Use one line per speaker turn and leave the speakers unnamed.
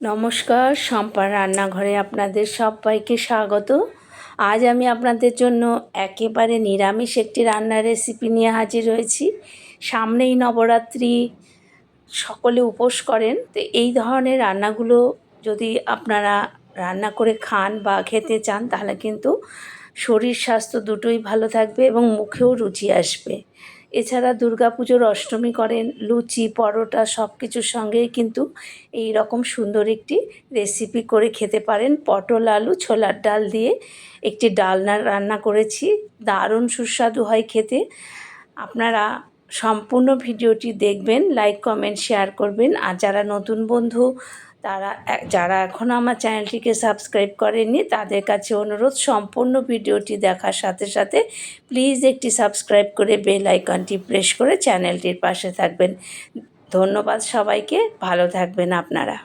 নমস্কার শম্পার রান্নাঘরে আপনাদের সবাইকে স্বাগত। আজ আমি আপনাদের জন্য একেবারে নিরামিষ একটি রান্নার রেসিপি নিয়ে হাজির হয়েছি। সামনেই নবরাত্রি, সকলে উপোস করেন। তো এই ধরনের রান্নাগুলো যদি আপনারা রান্না করে খান বা খেতে চান, তাহলে কিন্তু শরীর স্বাস্থ্য দুটোই ভালো থাকবে এবং মুখেও রুচি আসবে। এছাড়া দুর্গাপুজোর অষ্টমী করেন, লুচি, পরোটা সব কিছুর সঙ্গেই কিন্তু এই রকম সুন্দর একটি রেসিপি করে খেতে পারেন। পটল, আলু, ছোলার ডাল দিয়ে একটি ডালনা রান্না করেছি। দারুণ সুস্বাদু হয় খেতে। আপনারা সম্পূর্ণ ভিডিওটি দেখবেন লাইক কমেন্ট শেয়ার করবেন। আর যারা নতুন বন্ধু তারা যারা এখনও আমার চ্যানেলটিকে সাবস্ক্রাইব করেননি, তাদের কাছে অনুরোধ, সম্পূর্ণ ভিডিওটি দেখার সাথে সাথে প্লিজ একটি সাবস্ক্রাইব করে বেল আইকনটি প্রেস করে চ্যানেলটির পাশে থাকবেন। ধন্যবাদ সবাইকে, ভালো থাকবেন আপনারা।